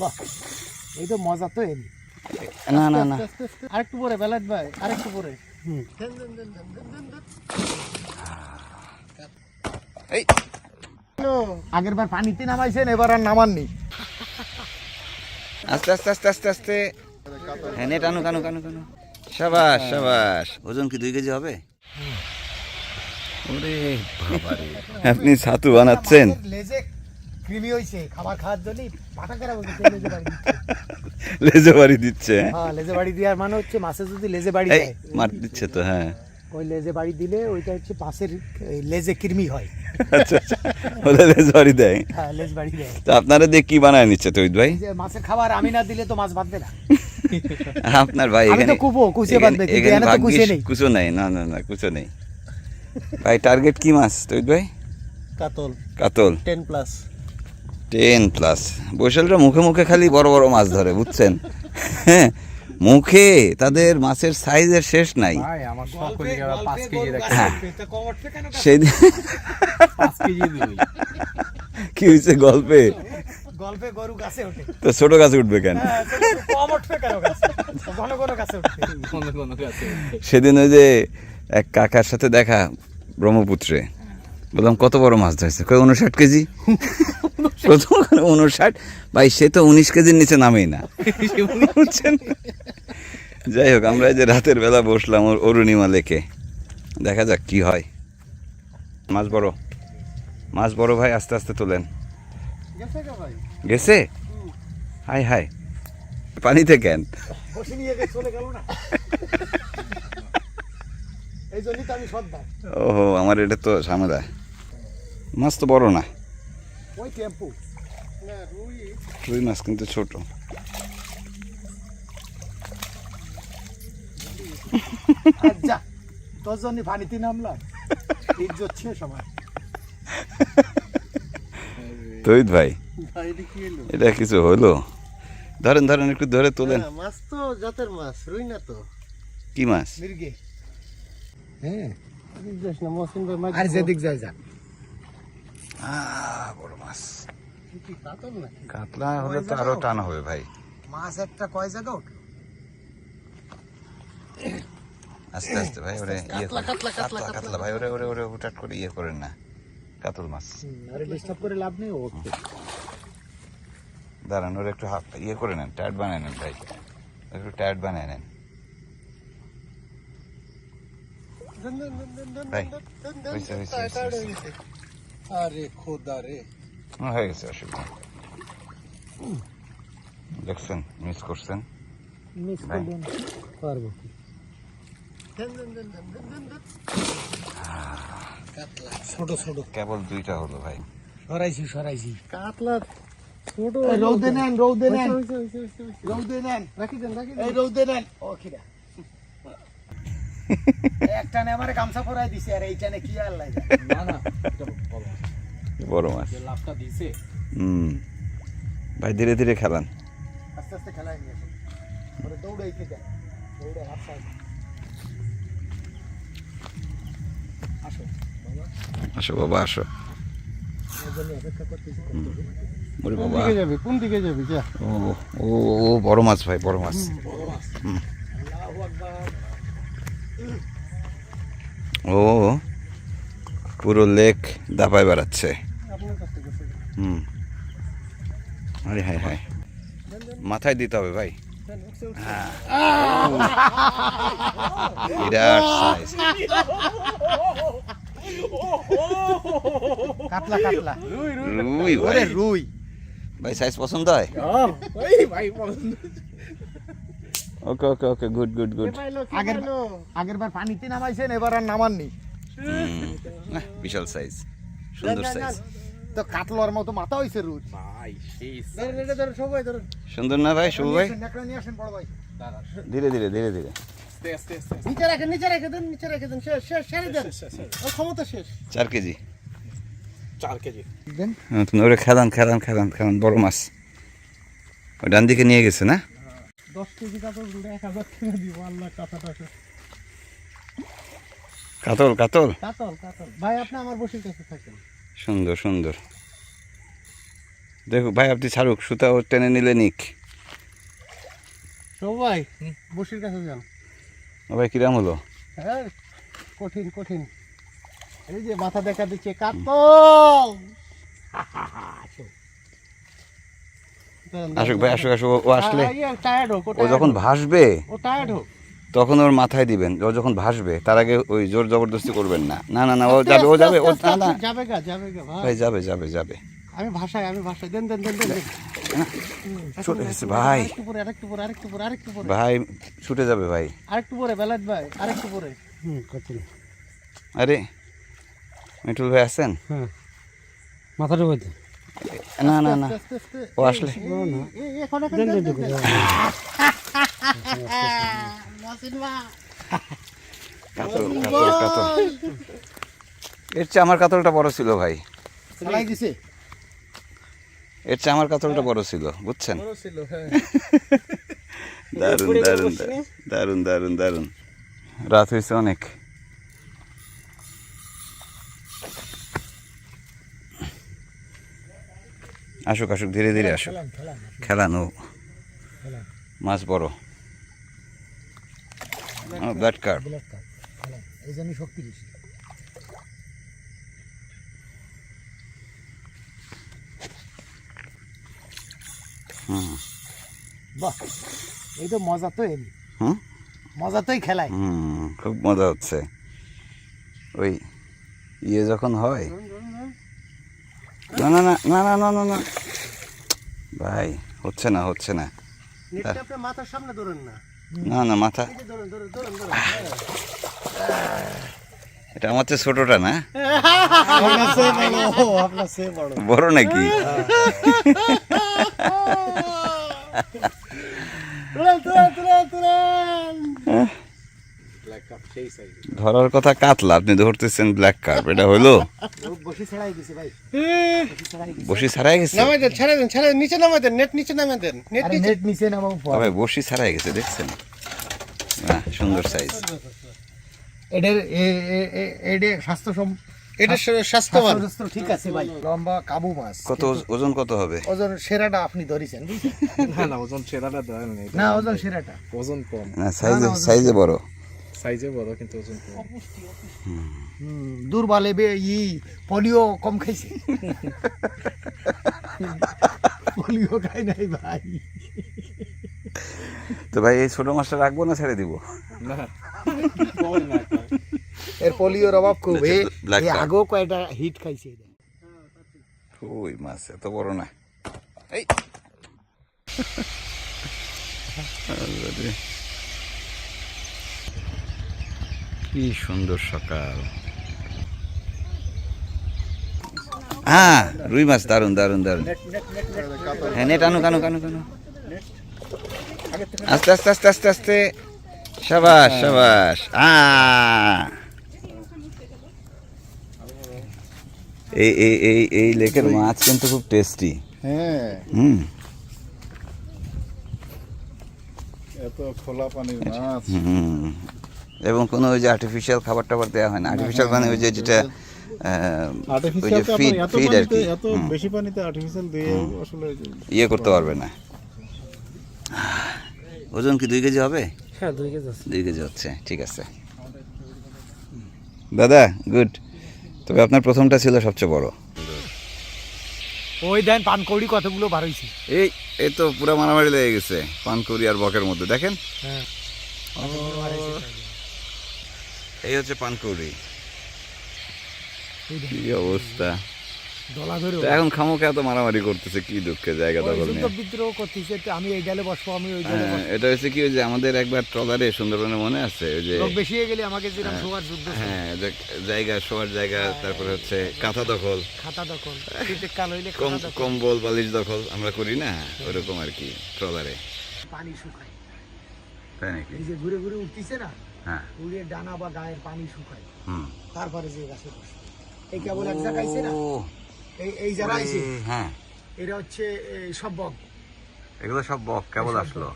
বাহ এই তো মজা তো এলি না না না। আরেকটু পরে বেলাট ভাই আরেকটু পরে। এই। আগের বার পানিতে নামাইছেন এবার আর নামাননি। আস্তে আস্তে আস্তে আস্তে আস্তে। হ্যাঁ টানো কানো কানো কানো সাবাস সাবাস। ওজন কি দুই কেজি হবে? ওরে আপনি ছাতু বানাচ্ছেন। লেজে কৃমি হইছে খাবার খাওয়ার জন্য পাটা কেরা বলছে লেজে বাড়ি দিচ্ছে। লেজে বাড়ি দিচ্ছে হ্যাঁ? হ্যাঁ লেজে বাড়ি দেওয়ার মানে হচ্ছে মাছে যদি লেজে বাড়ি দেয়। মার দিচ্ছে তো হ্যাঁ। ওই লেজে বাড়ি দিলে ওইটা হচ্ছে পাশের লেজে কৃমি হয়। আচ্ছা আচ্ছা ওদের লেজ বাড়ি দেয়। হ্যাঁ লেজ বাড়ি দেয়। তো আপনারা দিয়ে কি বানায় নিচ্ছে তৈদ ভাই? মাছের খাবার আমি না দিলে তো মাছ বাঁধবে না। আপনার ভাই এখানে কুপো, কুচে বাঁধবে, কিন্তু এখানে তো কুচে নেই। কুচো নাই না না না কুচো নেই। ভাই টার্গেট কি মাছ তৈদ ভাই? কাতল। কাতল। টেন প্লাস টেন প্লাস বৈশালরা মুখে মুখে খালি বড় বড় মাছ ধরে বুঝছেন? হ্যাঁ মুখে তাদের মাছের সাইজের শেষ নাই। হ্যাঁ। সেদিন কি হয়েছে গল্পে? গল্পে গরু গাছে ওঠে। তো ছোট গাছ উঠবে কেন? সেদিন ওই যে এক কাকার সাথে দেখা ব্রহ্মপুত্রে। বললাম কত বড় মাছ ধরেছে? কই উনষাট কেজি। প্রথম উনষাট ভাই সে তো উনিশ কেজির নিচে নামেই না। বুঝছেন? যাই হোক আমরা এই যে রাতের বেলা বসলাম ওর অরুণিমা লেকে। দেখা যাক কি হয়। মাছ বড়। মাছ বড় ভাই আস্তে আস্তে তোলেন। গেছে কে ভাই? গেছে? হাই হাই। পানিতে কেন? ওহো আমার এটা তো ঝামেলা। মাছ তো বড় না। ওই টেম্পু। না রুই। রুই মাছ কিন্তু ছোট। যা তোর জন্য পানিতে নামলাম। ইজ্জত ছিল সবার তৈত ভাই এটা কিছু হলো? ধরেন ধরেন একটু ধরে তোলেন। মাছ তো জাতের মাছ রুই না তো। কি মাছ? মির্গে। হ্যাঁ। আর যেদিক যায় যা। বড় মাছ। কাতল কাতলা হলে তো আরও টান হবে ভাই। মাছ একটা কয় জায়গা উঠল আস্তে আস্তে ভাই ওরে ইয়ে করে কাতলা কাতলা ভাই ওরে ওরে ওরে হুটাট করে ইয়ে করেন না কাতল মাছ। আরে ডিস্টার্ব করে লাভ নেই ও দাঁড়ান ওরে একটু হাফ ইয়ে করে নেন টায়ার্ড বানিয়ে নেন ভাই। একটু টায়ার্ড বানিয়ে নেন। ভাই আরে খোদা রে। হয়ে গেছে অসুবিধা। দেখছেন মিস করছেন? মিস ভাই। করলেন। পারব কি? ছোট ছোট। কেবল দুইটা হলো ভাই। সরাইছি সরাইছি। কাতলা ছোট রৌদে নেন রৌদে নেন। রৌদে নেন। রাখি দেন রাখি দেন। এই রৌদে নেন। ও খিরা একটানে আমারে গামছা পরাই দিছে আর এইটানে কি আর লাগে? না না বড় মাছ। লাভটা দিছে। হুম। ভাই ধীরে ধীরে খেলান। আস্তে আস্তে খেলাই নিয়ে আসো ওরে দৌড়াইতে দেন দৌড়ে হাত সাইড আসো বাবা। আসো বাবা আসো। কোন দিকে যাবি? যা। ও ও ও বড় মাছ ভাই বড় মাছ। হুম। ও পুরো লেক দাপায় বেড়াচ্ছে। হুম। আরে হায় হায়। মাথায় দিতে হবে ভাই। হ্যাঁ। বিরাট সাইজ কাতলা কাতলা। রুই ভাই। রুই। ভাই সাইজ পছন্দ হয়? ভাই পছন্দ okay okay okay good good good আগের আগের বার পানিতে নামাইছেন এবার আর নামাননি। বিশাল সাইজ সুন্দর সাইজ তো কাতলার মতো মাথা হইছে রুই ভাই সবাই ধরেন। সুন্দর না ভাই শুভ ভাই? নিয়ে আসেন বড় ভাই। দাঁড়া ধীরে ধীরে ধীরে। ধীরে আস্তে আস্তে আস্তে নিচে রাখেন নিচে রেখে দেন নিচে রেখে দেন শেষ শেষ ছেড়ে দেন। ওর ক্ষমতা শেষ। চার কেজি। চার কেজি। দেন। হ্যাঁ, ওরে খেলান খেলান খেলান খেলান বড় মাছ। ওই ডান দিকে নিয়ে গেছে না? দশ কেজি কাতল এক হাজার টাকা দিব আল্লাহ কাঁথা টাকা কাতল কাতল? কাতল কাতল। ভাই আপনি আমার বসির কাছে থাকেন। সুন্দর সুন্দর। দেখো ভাই আপনি ছাড়ুক সুতাও টেনে নিলে নিক। সবাই বসির কাছে যান। ভাই কিরাম হলো? হ্যাঁ কঠিন কঠিন। এই যে মাথা দেখা দিচ্ছে কাত আসুক ভাই আসুক আসুক ও- আসলে ও যখন ভাসবে ও টায়ার্ড হোক। তখন ওর মাথায় দিবেন ও যখন ভাসবে তার আগে ওই জোর জবরদস্তি করবেন না। না না না ও যাবে ও যাবে ও না না। যাবে গা যাবে গা ভাই। যাবে যাবে যাবে। আমি ভাষায় আমি ভাষায় দেন দেন দেন দেন। ছুটে গেছে ভাই। আরেকটু পরে আরেকটু পরে আরেকটু পরে আরেকটু পরে। ভাই ছুটে যাবে ভাই। আরেকটু পরে বেলাত ভাই আরেকটু পরে। হুম কঠিন আরে মিঠুল ভাই আছেন? হ্যাঁ। মাথাটা বইতে না না না। ও আসলে। কাতল কাতল কাতল। এর চেয়ে আমার কাতলটা বড় ছিল ভাই। এর চেয়ে আমার কাতলটা বড় ছিল বুঝছেন? হ্যাঁ। দারুণ দারুণ দারুণ দারুণ দারুণ রাত হয়েছে অনেক। আসুক আসুক ধীরে ধীরে আসুক। খেলানো। মাছ বড়। ব্লাড কার্প এই জন্য শক্তি বেশি হুম। বাহ এই তো মজা তো এমনি। হুম? মজাতেই খেলায় হুম খুব মজা হচ্ছে। ওই ইয়ে যখন হয় না না না না না না না না। ভাই হচ্ছে না হচ্ছে না। নেটটা আপনি মাথার সামনে ধরেন না। না না মাথা। ধরেন ধরেন ধরেন ধরেন। এটা আমার চেয়ে ছোটটা না? আপনার সে বড় আপনার সে বড়। বড় নাকি? তুলেন তুলেন তুলেন তুলেন ব্ল্যাক কাপ সেই সাইজ ধরার কথা কাতলা আপনি ধরতেছেন ব্ল্যাক কার্প এটা হলো? বসি ছাড়াই গেছে ভাই। বসি ছাড়াই গেছে ছাড়াই নামাই দেন ছেড়ে দেন ছেড়ে নিচে নামাই দেন নেট নিচে নামাই দেন নেট নিচে। নেট নিচে নামাও তবে বসি ছাড়াই গেছে দেখছেন? না সুন্দর সাইজ এদের এদের স্বাস্থ্য সম এটা স্বাস্থ্যবান। ঠিক আছে ভাই লম্বা কাবু মাছ। কত ওজন কত হবে? ওজন সেরাটা আপনি ধরেছেন না না ওজন সেরাটা না ওজন সেরাটা। ওজন কম। না সাইজে সাইজে বড়। সাইজে বড় কিন্তু ওজন কম। দুর্বলে বে ই পোলিও কম খাইছে। পোলিও খাই নাই ভাই। তো ভাই এই ছোট মাছটা রাখব না ছেড়ে দিব? না। এর পোলিওর অভাব খুব। এ- black এ card. আগেও কয়টা হিট খাইছে ওই মাছ এত বড় না। এই আরে। কি সুন্দর সকাল। হ্যাঁ রুই মাছ দারুণ দারুণ দারুণ হ্যাঁ নেট আনুক আনুক আনুক আনুক আস্তে আস্তে আস্তে আস্তে আস্তে। সাবাস সাবাস। আ। এই এই এই এই লেকের মাছ কিন্তু খুব টেস্টি হ্যাঁ। হুম। এত খোলা পানির মাছ। হুম। এবং কোনো ওই যে আর্টিফিশিয়াল খাবার টাবার দেওয়া হয় না। আর্টিফিশিয়াল মানে ওই যে যেটা ওই যে ফিড আপনার ফিড আর কি। বেশি পানিতে আর্টিফিশিয়াল দিয়ে আসলে ইয়ে করতে পারবে না। ওজন কি দুই কেজি হবে? হ্যাঁ দুই কেজি দুই কেজি হচ্ছে ঠিক আছে। দাদা গুড তবে আপনার প্রথমটা ছিল সবচেয়ে বড়। ওই দেন পানকৌড়ি কতগুলো বার হইছে? এই এই তো পুরো মারামারি লেগে গেছে পানকৌড়ি আর বকের মধ্যে। দেখেন। হ্যাঁ। এই হচ্ছে পানকুড়ি। কি অবস্থা? দলা ধরে তো এখন খামোকে এত মারামারি করতেছে কি দুঃখে জায়গা দখল নিয়ে। বিদ্রোহ করতেছে আমি এই ডালে বসবো আমি ওই ডালে হ্যাঁ, এটা হচ্ছে কি ওই যে আমাদের একবার ট্রলারে সুন্দরবনে মনে আছে ওই যে লোক বেশি হয়ে গেলে আমাকে যেরকম সবার যুদ্ধ হ্যাঁ জায়গা শোয়ার জায়গা তারপরে হচ্ছে কাঁথা দখল। খাতা দখল কাল হইলে কম্বল বালিশ দখল আমরা করি না ওরকম আর কি ট্রলারে। পানি শুকায়। তাই নাকি? এই যে ঘুরে ঘুরে উঠতেছে না হ্যাঁ। উড়ে ডানা বা গায়ের পানি শুকায়। হুম। তারপরে যে গাছে বসে। এই কেবল এক জায়গায় আছে না? এই এই যারা আছে? হ্যাঁ। এরা হচ্ছে সব বক। এগুলো সব বক কেবল আসলো।